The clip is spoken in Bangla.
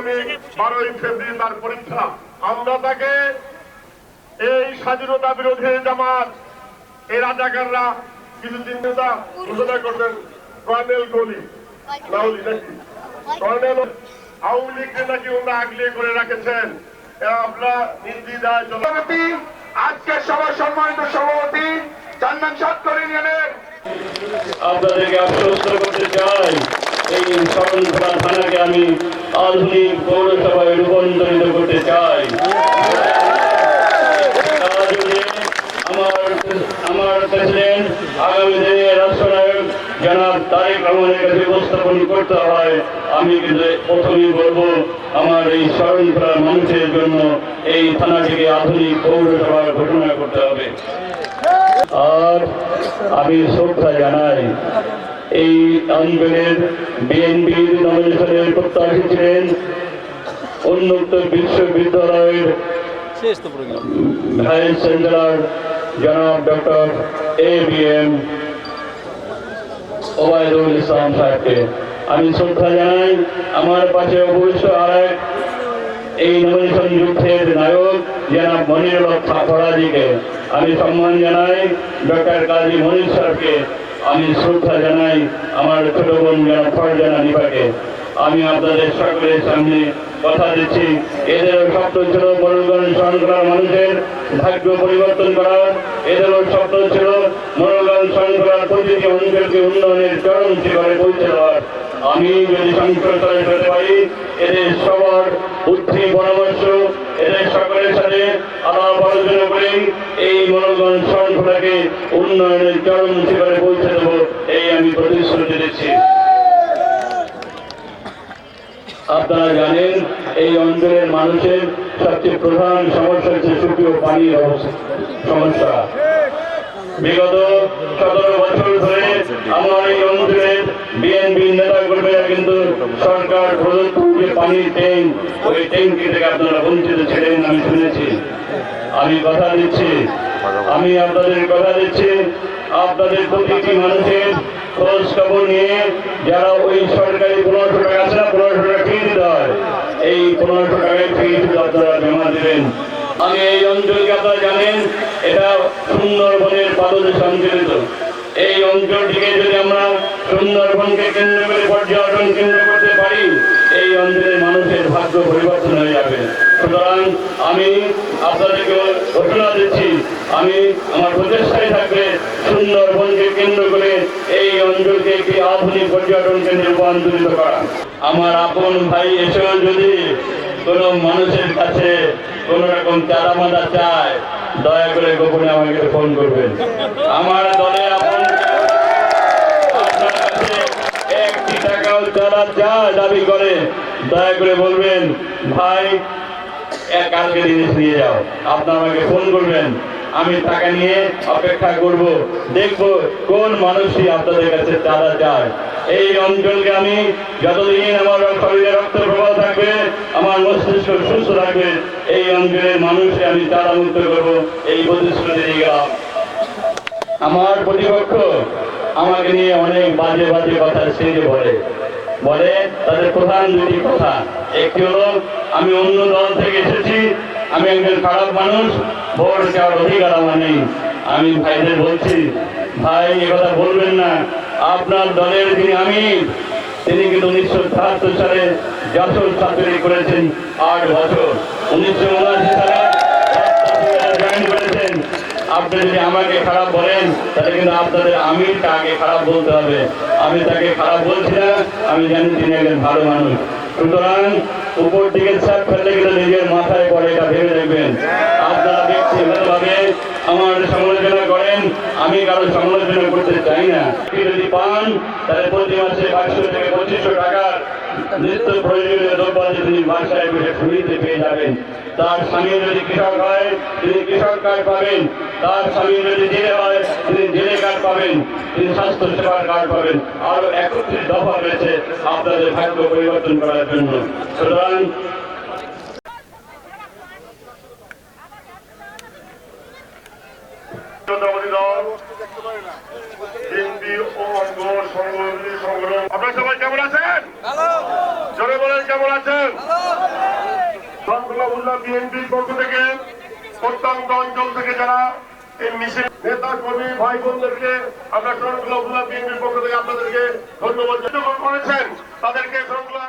আগামী বারোই ফেব্রুয়ারি তার পরীক্ষা। আমরা তাকে এই স্বাধীনতা বিরোধী জামাত এই রাজাকাররা কিছুদিন নেতা ঘোষণা করলেন কর্নেল গলি লাউলি নাকি? কর্নেল আওয়ামী লীগকে নাকি ওরা আগলে করে রাখেছেন। এ নির্দিদায় সভাপতি আজকে সবার সম্মানিত সভাপতি চান্দান সত্তর ইউনিয়নের আপনাদেরকে আশ্বস্ত করতে চাই। এই শরণখোলা থানাকে আমি আধুনিক পৌরসভায় রূপান্তরিত করতে চাই। আমার আমার প্রেসিডেন্ট, আগামী দিনে রাষ্ট্রনায়ক জনাব তারেক রহমানের কাছে উপস্থাপন করতে হয়। আমি কিন্তু প্রথমেই বলব, আমার এই শরণখোলার মানুষের জন্য এই থানাটিকে আধুনিক পৌরসভার ঘোষণা করতে হবে। আর আমি শ্রদ্ধা জানাই এই আন্দোলনের বিএনপির নমিনেশনের প্রত্যাশী ছিলেন উন্মুক্ত বিশ্ববিদ্যালয়ের ভাইস চ্যান্সেলর জনাব doctor A B M Obaidul Islam সাহেবকে। আমি শ্রদ্ধা জানাই আমার পাশে অবশ্য আরেক এই নমিনেশন যুদ্ধের নায়ক, জনাব মনিরুল ফরাজিকে আমি সম্মান জানাই ডক্টর কাজী মনির সাহেবকে আমি শ্রদ্ধা জানাই আমার ছোট বোন জনাব ফরজানা নিপাকে। আমি আপনাদের সকলের সামনে কথা দিচ্ছি। এদেরও স্বপ্ন ছিল মনোরঞ্জন স্মরণ করার মানুষের ভাগ্য পরিবর্তন করার এদেরও স্বপ্ন ছিল মনোরঞ্জন স্মরণ করার প্রতিটি অঞ্চলকে উন্নয়নের চরম শিখরে পৌঁছে দেওয়ার। আমি যদি সংসদে পেতে পারি, এদের সবার বুদ্ধি, পরামর্শ এদের সকলের সাথে করে এই মনোগণ উন্নয়নের চরম শিখরে পৌঁছে দেবো, এই আমি প্রতিশ্রুতি দিচ্ছি। আপনারা জানেন, এই অঞ্চলের মানুষের সবচেয়ে প্রধান সমস্যা হচ্ছে সুপ্রিয় পানির সমস্যা। বিগত সতেরো বছর ধরে আমার এই অঞ্চলের বিএনপি নেতা কর্মীরা কিন্তু সরকার প্রদত্ত যে পানির ট্যাঙ্ক, ওই ট্যাঙ্কি থেকে আপনারা বঞ্চিত ছিলেন, আমি শুনেছি। আমি কথা দিচ্ছি আমি আপনাদের কথা দিচ্ছি, আপনাদের প্রতিটি মানুষের খোঁজ খবর নিয়ে যারা ওই সরকারি পনেরোশো টাকা আছে না, পনেরোশো টাকা ফি দিতে হয়। এই পনেরোশো টাকায় ফি আপনারা জমা দেবেন। আমি এই অঞ্চলকে আপনারা জানেন, এটা সুন্দরবনের পাদদেশে অঞ্চলিত এই অঞ্চলটিকে যদি আমরা সুন্দরবনকে কেন্দ্র করে পর্যটন কেন্দ্র করতে পারি, এই অঞ্চলের মানুষের ভাগ্য পরিবর্তন হয়ে যাবে। সুতরাং আমি আমি আমার প্রচেষ্টায় থাকবে সুন্দরবনকে কেন্দ্র করে এই অঞ্চলকে একটি আধুনিক পর্যটন কেন্দ্রে রূপান্তরিত করা। আমার আপন ভাই এসেও যদি কোনো মানুষের কাছে কোন রকম চাঁদা মাদা চায়, দয়া করে গোপনে আমাকে ফোন করবেন। আমার দলে আপন একটি টাকাও চাঁদা চায় দাবি করে, দয়া করে বলবেন, ভাই, এক কালকে জিনিস নিয়ে যাও। আপনার আমাকে ফোন করবেন আমি টাকা নিয়ে অপেক্ষা করব। দেখব কোন মানুষই আপনাদের কাছে চাঁদা চায়। এই অঞ্চলকে আমি যতদিন আমার শরীরে রক্ত প্রবাহ থাকবে, আমার মস্তিষ্ক সুস্থ থাকবে, এই অঞ্চলের মানুষকে আমি চাঁদা মুক্ত করব। এই প্রতিশ্রুতি দিয়ে গেলাম আমার প্রতিপক্ষ আমাকে নিয়ে অনেক বাজে বাজে কথা স্টেজে বলে। বলে, তাদের প্রধান দুটি কথা। একটি হলো, আমি অন্য দল থেকে এসেছি আমি একজন খারাপ মানুষ, ভোট চাওয়ার অধিকার আমার নেই। আমি ভাইদের বলছি, ভাই কথা বলবেন না। আপনার দলের যিনি আমি তিনি কিন্তু উনিশশো বাহাত্তর সালে যশোর ছাত্রী করেছেন আট বছর। উনিশশো উনআশি সালে আপনি যদি আমাকে খারাপ বলেন, তাহলে কিন্তু আপনাদের আমি তাকে খারাপ বলতে হবে। আমি তাকে খারাপ বলছি না, আমি জানি তিনি একজন ভালো মানুষ। সুতরাং উপর দিকে চাপ ফেললে কিন্তু নিজের মাথায় পড়ে, এটা ভেবে দেখবেন। আপনারা ব্যক্তিগতভাবে আমার সমালোচনা করেন, আমি কারও সমালোচনা করতে চাই না। যদি পান, তাহলে প্রতি মাসে বাইশশো থেকে পঁচিশশো টাকার নিত্য প্রয়োজনীয় দ্রব্যাদি তিনি বাসায় বসে ফ্রিতে পেয়ে যাবেন। তার স্বামী যদি কৃষক হয়, তিনি কৃষক কার্ড পাবেন। তার স্বামী যদি জেলে হয় তিনি জেলে কার্ড পাবেন তিনি স্বাস্থ্য সেবার কার্ড পাবেন? আরও একত্রিশ দফা রয়েছে আপনাদের ভাগ্য পরিবর্তন করার জন্য। সুতরাং জাতীয়তাবাদী দল বিএনপি ও অঙ্গ সংগঠন। সংগ্রাম আপনারা সবাই কেমন আছেন? জোরে বলেন কেমন আছেন? বিএনপির পক্ষ থেকে প্রত্যন্ত অঞ্চল থেকে যারা এই মিছিল, নেতা, কর্মী, ভাই বোনদেরকে আমরা উপজেলা বিএনপির পক্ষ থেকে আপনাদেরকে ধন্যবাদ করেছেন, তাদেরকে শরণখোলা